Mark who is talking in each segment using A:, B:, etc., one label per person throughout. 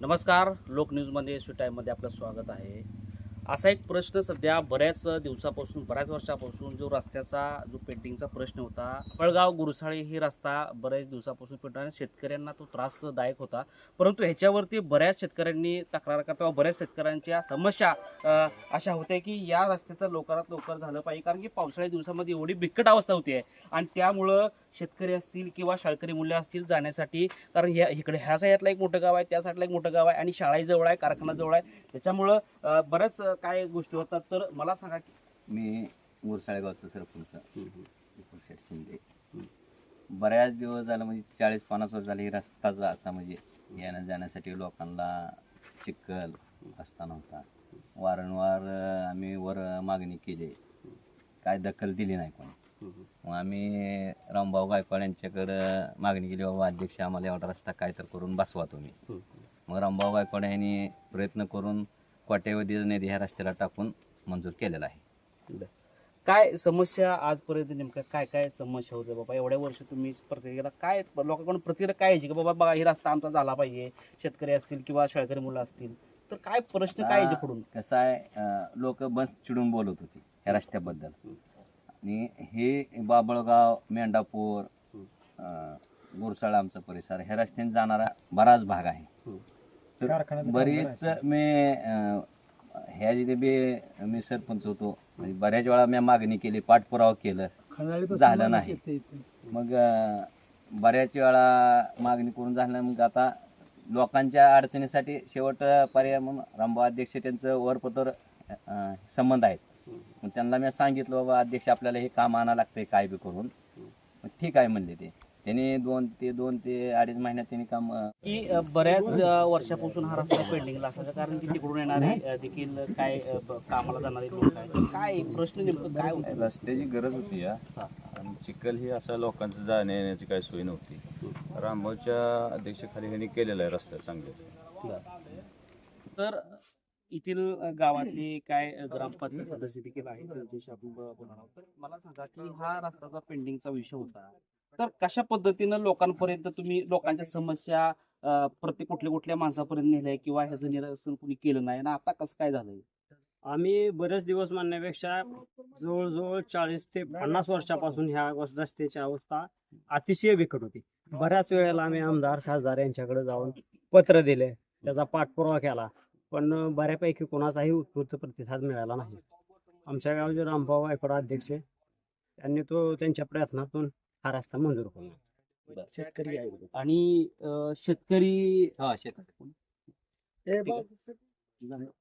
A: नमस्कार लोक न्यूजमध्ये स्वी टाईममध्ये आपलं स्वागत आहे. असा एक प्रश्न सध्या बऱ्याच दिवसापासून बऱ्याच वर्षापासून जो रस्त्याचा जो पेंटिंगचा प्रश्न होता पळगाव गुरुसाळी ही रस्ता बऱ्याच दिवसापासून पेटला आणि शेतकऱ्यांना तो त्रासदायक होता. परंतु ह्याच्यावरती बऱ्याच शेतकऱ्यांनी तक्रार करता व बऱ्याच शेतकऱ्यांच्या समस्या अशा होत्या की या रस्त्याचं लवकरात लवकर झालं पाहिजे. कारण की पावसाळ्या दिवसामध्ये एवढी बिकट अवस्था होती आहे आणि त्यामुळं शेतकरी असतील किंवा शाळकरी मुले असतील जाण्यासाठी. कारण ह्या इकडे ह्या साईडला एक मोठं गाव आहे त्या साईडला एक मोठं गाव आहे आणि शाळाही जवळ आहे कारखाना जवळ आहे. त्याच्यामुळं बऱ्याच काय गोष्टी होतात. तर मला सांगा की
B: मी गुरसाळेगावचं सरपंच शिंदे. बऱ्याच दिवस झालं म्हणजे चाळीस पन्नास वर्ष झाले रस्ताच असा म्हणजे येण्या जाण्यासाठी लोकांना चिखल रस्ता नव्हता वारंवार आम्ही वर मागणी केली. काय दखल दिली नाही कोणी. मग आम्ही रामभाऊ गायकवाड यांच्याकडं मागणी केली बाबा अध्यक्ष आम्हाला एवढा रस्ता काय तर करून बसवा तुम्ही. मग रामभाऊ गायकवाड यांनी प्रयत्न करून कोट्यवधी निधी ह्या रस्त्याला टाकून मंजूर केलेला आहे.
A: काय समस्या आजपर्यंत नेमक्या काय काय समस्या होत्या? बाबा एवढ्या वर्ष तुम्ही प्रत्येकाला काय लोकांकडून प्रतिक्रिया काय यायची की बाबा बघा ही रस्ता आमचा झाला पाहिजे. शेतकरी असतील किंवा शाळकरी मुलं असतील. तर काय प्रश्न काय यायचे पुढून?
B: कसं आहे लोक बस चिडून बोलत होती ह्या रस्त्याबद्दल. आणि हे बाबळगाव मेंढापूर गुरसाळा आमचा परिसर ह्या रस्त्याने जाणारा बराच भाग आहे. तर बरीच मी ह्या जिथे बी मी सरपंच होतो म्हणजे बऱ्याच वेळा मी मागणी केली पाठपुरावा केलं. झालं नाही. मग बऱ्याच वेळा मागणी करून झालं नाही मग आता लोकांच्या अडचणीसाठी शेवट पर्याय म्हणून रामभाऊ अध्यक्ष त्यांचं वरपत्र संबंध आहेत. मग त्यांना मी सांगितलं बाबा अध्यक्ष आपल्याला हे काम आणावं लागतंय काय बी करून. मग ठीक आहे म्हणले ते. त्यांनी दोन ते दोन ते अडीच महिन्यात त्यांनी काम
A: की अ, बऱ्याच अ, वर्षापासून हा रस्ता पेंडिंगला असायचा कारण की तिकडून येणारे अ, देखील काय अ, ब- कामाला जाणारे लोक आहेत. काय प्रश्न नेमकं काय होतं?
C: रस्त्याची गरज होती या. आणि चिखल ही अशा लोकांचं जाण्या येण्याची काही सोय नव्हती. रामभाऊच्या अध्यक्षाखाली ह्यांनी केलेला आहे रस्ता चांगले.
A: तर येथील गावातले काय ग्रामपंचायत सदस्य देखील आहेत त्यांच्याशी आपण ब- बोलणार आहोत. तर मला सांगा की हा रस्त्याचा पेंडिंगचा विषय होता. तर कशा पद्धतीनं लोकांपर्यंत तुम्ही लोकांच्या समस्या प्रत्येक कुठल्या कुठल्या माणसापर्यंत नेल्या किंवा ह्याचं निरसन कुणी केलं नाही? ना आता कसं काय झालंय?
D: आम्ही बरेच दिवस म्हणण्यापेक्षा जवळजवळ चाळीस ते पन्नास वर्षापासून ह्या रस्त्याची अवस्था अतिशय बिकट होती. बऱ्याच वेळेला आम्ही आमदार खासदार यांच्याकडे जाऊन पत्र दिले. त्याचा पाठपुरावा केला. पण बऱ्यापैकी कोणाचाही उत्स्फूर्त प्रतिसाद मिळाला नाही. आमच्या गावचे रामभाऊ गायकवाड अध्यक्ष त्यांनी तो त्यांच्या प्रयत्नातून हा रस्ता मंजूर केला.
A: शेतकरी आणि अ, शेतकरी
B: हा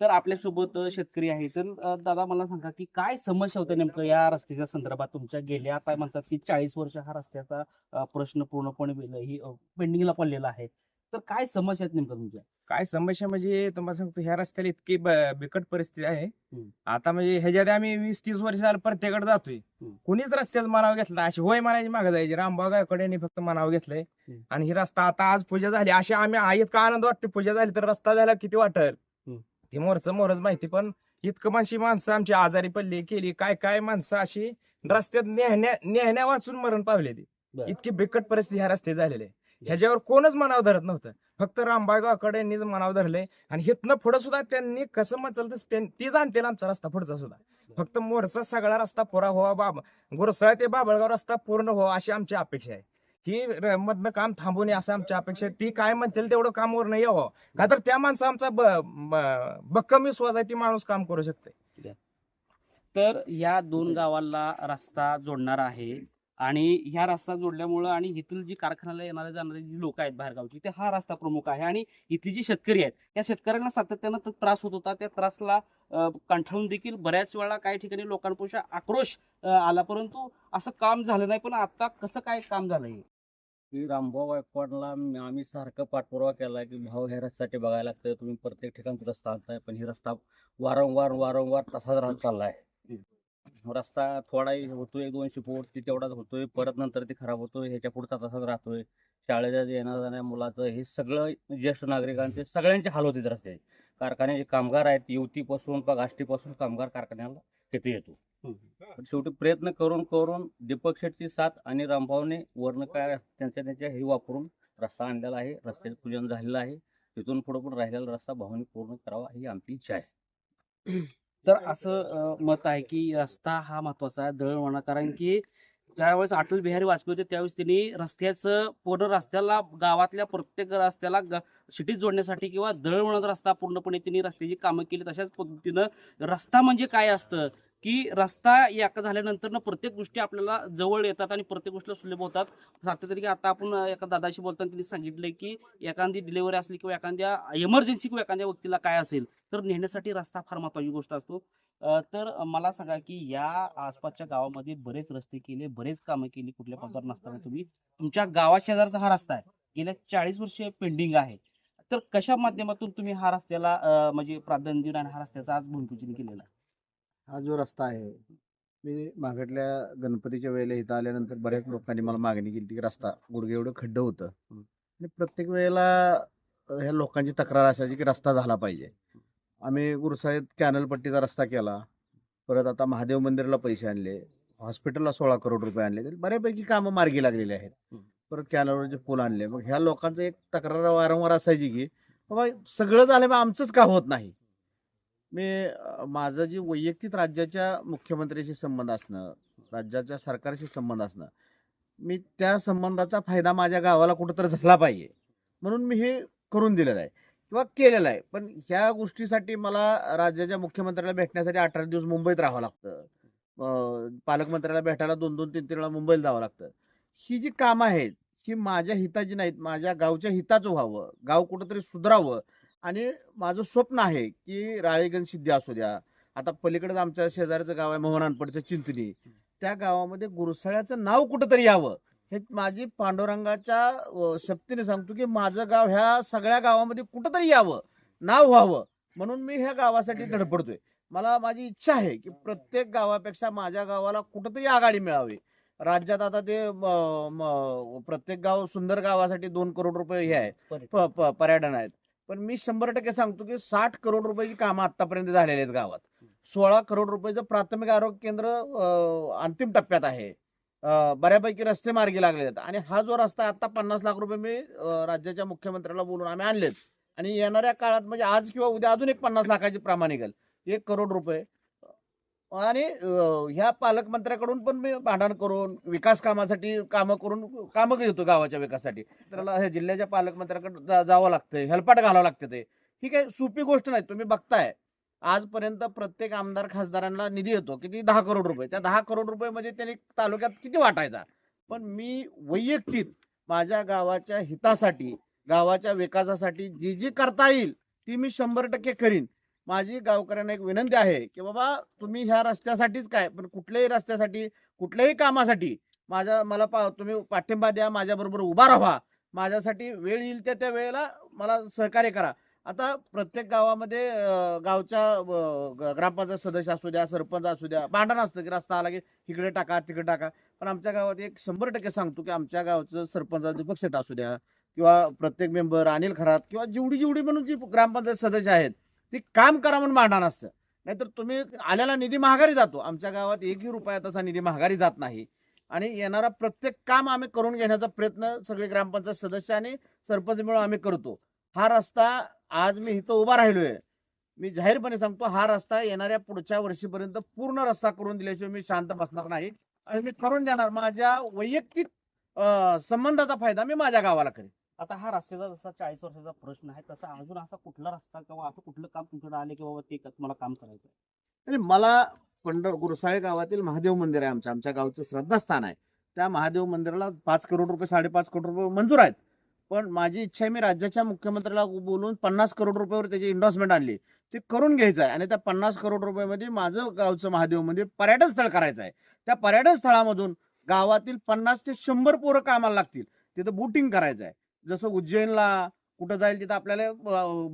A: तर आपल्यासोबत अ, शेतकरी आहे. तर अ, दादा मला सांगा की काय समस्या होत्या नेमकं या रस्त्याच्या संदर्भात तुमच्या? गेल्या आता म्हणतात की चाळीस वर्ष हा रस्त्याचा अ, प्रश्न पूर्णपणे वेल- ही पेंडिंगला पडलेला आहे. तर काय समस्या आहेत नेमकं तुमच्या?
E: काय समस्या म्हणजे तुम्हाला सांगतो ह्या रस्त्याला इतकी ब- बिकट परिस्थिती आहे.
A: हम्म.
E: आता म्हणजे ह्याच्यात आम्ही वीस तीस वर्ष झालं प्रत्येकडे जातोय.
A: हम्म.
E: कुणीच रस्त्याचं मनाव घेतला अशी होय म्हणायची मागे जायची. रामभाऊ गायकवाड यांनी फक्त मनाव घेतलंय.
A: हम्म.
E: आणि ही रस्ता आता आज पूजा झाली. अशी आम्ही आ- इतका आनंद वाटतो पूजा झाली तर रस्ता झाला किती वाटल?
A: हम्म.
E: ती मोरच मोरच माहिती. पण इतकं माणशी माणसं आमची आजारी पडली केली काय काय माणसं अशी रस्त्यात नेहण्या नेहण्या वाचून मरण पावलेली.
A: बरं.
E: इतकी बिकट परिस्थिती ह्या रस्ते झालेली आहे. ह्याच्यावर कोणच मनाव धरत नव्हतं. फक्त रामबाग यांनीच मनाव धरले आणि हिथनं पुढं सुद्धा त्यांनी कसं मचल तर ते ती आमचा रस्ता पुढचा सुद्धा. फक्त मोरचा सगळा रस्ता पुरा व्हावा बाब गोरसळा ते बाबळगाव रस्ता पूर्ण व्हावा अशी आमची अपेक्षा आहे. ही मधनं काम थांबू नये असं आमची अपेक्षा आहे. ती काय म्हणतील तेवढं काम वर नाही यावं. का तर त्या माणसं आमचा ब- विश्वास आहे ती माणूस काम करू शकते.
A: तर या दोन गावाला रस्ता जोडणार आहे. आणि ह्या रस्ता जोडल्यामुळं आणि इथील जी कारखान्याला येणारे जाणारे जी लोक आहेत बाहेरगावची ते हा रस्ता प्रमुख आहे. आणि इथली जी शेतकरी आहेत त्या शेतकऱ्यांना सातत्यानं त्रास होत होता. त्या त्रासला कंठाळून देखील बऱ्याच वेळा काही ठिकाणी लोकांपेक्षा आक्रोश आला. परंतु असं काम झालं नाही. पण आता कसं काय काम झालंय
F: की रामभाऊ गायकवाडला आम्ही सारखं पाठपुरावा केला की भाऊ ह्या रस्त्यासाठी बघायला लागतं तुम्ही प्रत्येक ठिकाणी रस्ता आणताय. पण ही रस्ता वारंवार वारंवार तसाच राहत चाललाय. रस्ता थोडाही होतोय दोनशे फूट ते तेवढाच होतोय. परत नंतर ते खराब होतोय ह्याच्या पुढचा तसाच राहतोय. शाळेच्या येणार जाण्या मुलाचं हे सगळं ज्येष्ठ नागरिकांचे सगळ्यांचे हाल होते रस्ते. कारखान्याचे कामगार आहेत युवतीपासून का आष्टीपासून कामगार कारखान्याला तिथे येतो. शेवटी प्रयत्न करून करून दीपक शेटची साथ आणि रामभाऊने वर्ण काय त्यांच्या त्यांच्या हे वापरून रस्ता आणलेला आहे रस्त्याचं पूजन झालेलं आहे. तिथून पुढे पण राहिलेला रस्ता भावनिक पूर्ण करावा ही आमची इच्छा आहे.
A: तर असं मत आहे की रस्ता हा महत्त्वाचा आहे दळणवळणा कारण की ज्यावेळेस अटल बिहारी वाजपेयी होते त्यावेळेस त्यांनी रस्त्याचं पूर्ण रस्त्याला गावातल्या प्रत्येक रस्त्याला सिटीत जोडण्यासाठी किंवा दळणवळणाचा रस्ता पूर्णपणे त्यांनी रस्त्याची कामं केली तशाच पद्धतीनं रस्ता म्हणजे काय असतं? की रस्ता एका झाल्यानंतर ना प्रत्येक गोष्टी आपल्याला जवळ येतात आणि प्रत्येक गोष्टीला सुलभ होतात. आता आता आपण एका दादाशी बोलताना त्यांनी सांगितलंय की एखादी डिलिव्हरी असली किंवा एखाद्या इमर्जन्सी किंवा एखाद्या व्यक्तीला काय असेल तर नेण्यासाठी रस्ता फार महत्वाची गोष्ट असतो. तर मला सांगा की या आसपासच्या गावामध्ये बरेच रस्ते केले बरेच कामं केली कुठल्या प्रकार नसताना तुम्ही. तुमच्या गावा शेजारचा हा रस्ता आहे. गेल्या चाळीस वर्ष पेंडिंग आहे. तर कशा माध्यमातून तुम्ही हा रस्त्याला म्हणजे प्राधान्य देऊन आणि हा रस्त्याचा आज भूमिपूजन केलेला आहे?
G: हा जो रस्ता आहे मी मागटल्या गणपतीच्या वेळेला इथं आल्यानंतर बऱ्याच लोकांनी मला मागणी केली की रस्ता गुडघे एवढं खड्डं होतं. आणि प्रत्येक वेळेला ह्या लोकांची तक्रार असायची की रस्ता झाला पाहिजे. आम्ही गुरुसाहेब कॅनलपट्टीचा रस्ता केला. परत आता महादेव मंदिराला पैसे आणले. हॉस्पिटलला सोळा करोड रुपये आणले. तरी बऱ्यापैकी कामं मार्गी लागलेली आहेत. परत कॅनलवरचे पूल आणले. मग ह्या लोकांचं एक तक्रार वारंवार असायची की बाबा सगळं झालं मग आमचंच का होत नाही? मी माझं जे वैयक्तिक राज्याच्या मुख्यमंत्र्याशी संबंध असणं राज्याच्या सरकारशी संबंध असणं मी त्या संबंधाचा फायदा माझ्या गावाला कुठंतरी झाला पाहिजे. म्हणून मी हे करून दिलेलं आहे. किंवा केलेलं आहे. पण ह्या गोष्टीसाठी मला राज्याच्या मुख्यमंत्र्याला भेटण्यासाठी अठरा दिवस मुंबईत राहावं लागतं. पालकमंत्र्याला भेटायला दोन दोन तीन तीन वेळा मुंबईला जावं लागतं. ही जी कामं आहेत ही माझ्या हिताची नाहीत माझ्या गावच्या हिताचं व्हावं गाव कुठंतरी सुधरावं आणि माझं स्वप्न आहे की राळेगण सिद्धी असू द्या. आता पलीकडेच आमच्या शेजाऱ्याचं गाव आहे मोहनानपडचं चिंचणी. त्या गावामध्ये गुरसाळ्याचं नाव कुठंतरी यावं हे माझी पांडुरंगाच्या शक्तीने सांगतो की माझं गाव ह्या सगळ्या गावामध्ये कुठंतरी यावं नाव व्हावं म्हणून मी ह्या गावासाठी धडपडतोय. मला माझी इच्छा आहे की प्रत्येक गावापेक्षा माझ्या गावाला कुठंतरी आघाडी मिळावी. राज्यात आता ते प्रत्येक गाव सुंदर गावासाठी दोन करोड रुपये हे आहे. पर्यटन आहेत. पण मी शंभर टक्के सांगतो की साठ करोड रुपयाची कामं आतापर्यंत झालेली आहेत गावात. सोळा करोड रुपयाचं प्राथमिक आरोग्य केंद्र अंतिम टप्प्यात आहे. बऱ्यापैकी रस्ते मार्गी लागले आहेत. आणि हा जो रस्ता आता पन्नास लाख रुपये मी राज्याच्या मुख्यमंत्र्याला बोलून आम्ही आणलेत. आणि येणाऱ्या काळात म्हणजे आज किंवा उद्या अजून एक पन्नास लाखाची प्रमाण निघेल एक करोड रुपये. आणि ह्या पालकमंत्र्याकडून पण मी भांडण करून विकास कामासाठी कामं करून कामं घेतो गावाच्या विकासासाठी. त्याला हे जिल्ह्याच्या पालकमंत्र्याकडे जा- जावं लागतंय हेलपाट घालावं लागतं ते. ही काही सोपी गोष्ट नाही तुम्ही बघताय. आजपर्यंत प्रत्येक आमदार खासदारांना निधी येतो किती? दहा करोड रुपये. त्या दहा करोड रुपयेमध्ये त्यांनी तालुक्यात किती वाटायचा पण मी वैयक्तिक माझ्या गावाच्या हितासाठी गावाच्या विकासासाठी जी जी करता येईल ती मी शंभर टक्के करीन. माझी गावकऱ्यांना एक विनंती आहे की बाबा तुम्ही ह्या रस्त्यासाठीच काय पण कुठल्याही रस्त्यासाठी कुठल्याही कामासाठी माझ्या मला पा तुम्ही पाठिंबा द्या माझ्याबरोबर उभा राहा. माझ्यासाठी वेळ येईल त्या त्या वेळेला मला सहकार्य करा. आता प्रत्येक गावामध्ये गावच्या ग- ग्रामपंचायत सदस्य असू द्या सरपंच असू द्या भांडण असतं की रस्ता आला की इकडे टाका तिकडे टाका. पण आमच्या गावात एक शंभर टक्के सांगतो की आमच्या गावचं सरपंच दीपक सेट असू द्या किंवा प्रत्येक मेंबर अनिल खरात किंवा जेवढी जेवढी म्हणून जी ग्रामपंचायत सदस्य आहेत ती काम करा म्हणून मांडणार असतं. नाहीतर तुम्ही आलेला निधी महागारी जातो. आमच्या गावात एकही रुपया तसा निधी महागारी जात नाही. आणि येणारा प्रत्येक काम आम्ही करून घेण्याचा प्रयत्न सगळे ग्रामपंचायत सदस्य आणि सरपंच मिळून आम्ही करतो. हा रस्ता आज मी इथं उभा राहिलोय. मी जाहीरपणे सांगतो हा रस्ता येणाऱ्या पुढच्या वर्षीपर्यंत पूर्ण रस्ता करून दिल्याशिवाय मी शांत बसणार नाही. आणि मी करून देणार माझ्या वैयक्तिक संबंधाचा फायदा मी माझ्या गावाला करेन.
A: आता हा रस्त्याचा जसा चाळीस वर्षाचा प्रश्न आहे तसा अजून असा कुठला रस्ता किंवा असं कुठलं काम तुमच्याकडे आले की बाबा ते क- तुम्हाला काम करायचं आहे?
G: तरी मला पंढर गुरसाळे गावातील महादेव मंदिर आहे आमच्या आमच्या गावचं श्रद्धास्थान आहे. त्या महादेव मंदिराला पाच करोड रुपये साडेपाच करोड रुपये मंजूर आहेत. पण माझी इच्छा आहे मी राज्याच्या मुख्यमंत्र्याला बोलून पन्नास करोड रुपयावर त्याची इन्व्हेस्टमेंट आणली. ते करून घ्यायचं आहे. आणि त्या पन्नास करोड रुपयामध्ये माझं गावचं महादेव मंदिर पर्यटन स्थळ करायचं आहे. त्या पर्यटन स्थळामधून गावातील पन्नास ते शंभर पोरं कामाला लागतील. तिथं बोटिंग करायचं आहे. जसं उज्जैनला कुठं जाईल तिथं आपल्याला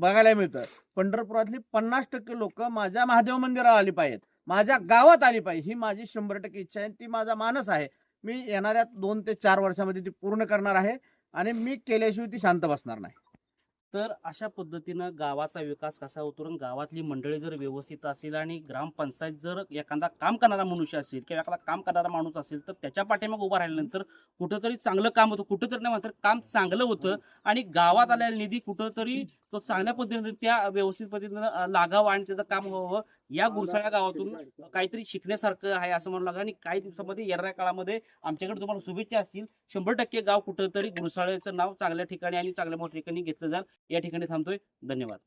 G: बघायला मिळतं. पंढरपुरातली पन्नास टक्के लोक माझ्या महादेव मंदिराला आली पाहिजेत. माझ्या गावात आली पाहिजे ही माझी शंभर टक्के इच्छा आहे ती माझा मानस आहे. मी येणाऱ्या दोन ते चार वर्षामध्ये ती पूर्ण करणार आहे आणि मी केल्याशिवाय ती शांत बसणार नाही.
A: तर अशा पद्धतीनं गावाचा विकास कसा होतो आणि गावातली मंडळी जर व्यवस्थित असेल आणि ग्रामपंचायत जर एखादा काम करणारा मनुष्य असेल किंवा एखादा काम करणारा माणूस असेल तर त्याच्या पाठीमागे उभा राहिल्यानंतर कुठंतरी चांगलं काम होतं. कुठंतरी नाही मात्र काम चांगलं होतं आणि गावात आलेला निधी कुठंतरी तो चांगल्या पद्धतीने व्यवस्थित पद्धतीनं लागावं लागावा आणि त्याचं काम व्हावं या गुरसाळ्या गावातून काहीतरी शिकण्यासारखं आहे असं म्हणू लागलं आणि काही दिवसामध्ये येणाऱ्या काळामध्ये आमच्याकडे तुम्हाला शुभेच्छा असतील. शंभर टक्के गाव कुठं तरी गुरसाळ्याचं नाव चांगल्या ठिकाणी आणि चांगल्या मोठ्या ठिकाणी घेतलं जाईल. या ठिकाणी थांबतोय. धन्यवाद.